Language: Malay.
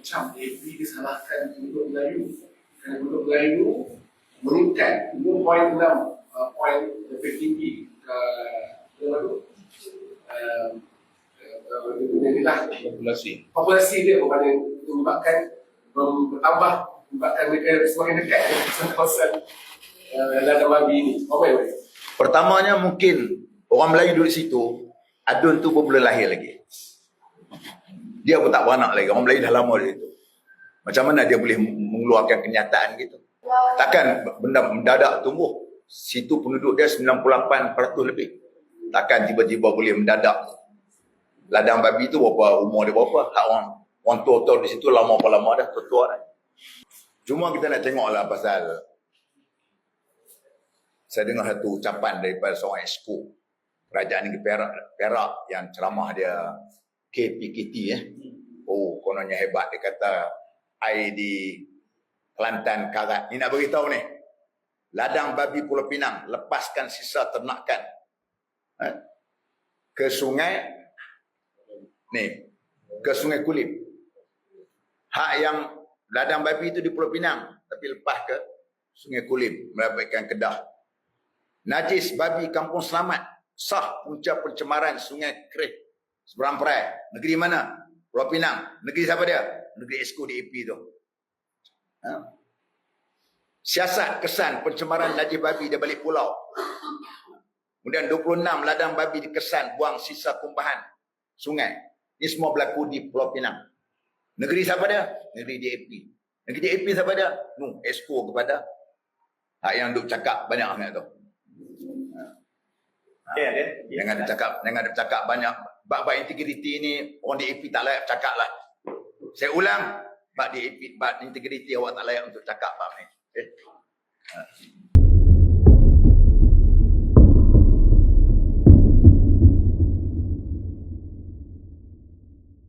macam AP disalahkan penduduk Melayu. Kerana penduduk Melayu meningkat 2.6 uh, poin lebih tinggi ke ke mana tu? Uh, uh, populasi. populasi dia berbanding itu menyebabkan bertambah menyebabkan mereka semakin dekat dengan kawasan uh, ladang babi ini. Oh, baik, baik. Pertamanya mungkin orang Melayu duduk situ, adun tu pun belum lahir lagi. Dia pun tak beranak lagi. Orang Melayu dah lama di situ. Macam mana dia boleh mengeluarkan kenyataan gitu? Takkan benda mendadak tumbuh. Situ penduduk dia 98% lebih. Takkan tiba-tiba boleh mendadak. Ladang babi tu berapa umur dia berapa? Hak orang orang tua-tua di situ lama apa lama dah tua-tua dah. Cuma kita nak tengoklah pasal saya dengar satu ucapan daripada seorang esko kerajaan negeri Perak, Perak yang ceramah dia KPKT eh. Oh, kononnya hebat dia kata di Kelantan Karat. Ni nak beritahu ni. Ladang babi Pulau Pinang lepaskan sisa ternakan eh, ke sungai ni ke sungai Kulim. Hak yang ladang babi itu di Pulau Pinang tapi lepas ke sungai Kulim melabaikan Kedah. Najis babi kampung selamat sah punca pencemaran sungai Kerih seberang perai. Negeri mana? Pulau Pinang. Negeri siapa dia? Negeri Esko DAP tu. Ha? Siasat kesan pencemaran najis babi di balik pulau. Kemudian 26 ladang babi dikesan buang sisa kumbahan sungai. Ini semua berlaku di Pulau Pinang. Negeri siapa dia? Negeri DAP. Negeri DAP siapa dia? Nu, Esko kepada hak yang duk cakap banyak sangat tu. Okay, ada. Jangan ada cakap, jangan ada cakap banyak bab-bab integriti ni orang DAP tak layak cakap lah. Saya ulang, bab DAP, bab integriti awak tak layak untuk cakap bab ni. Okay. Ha.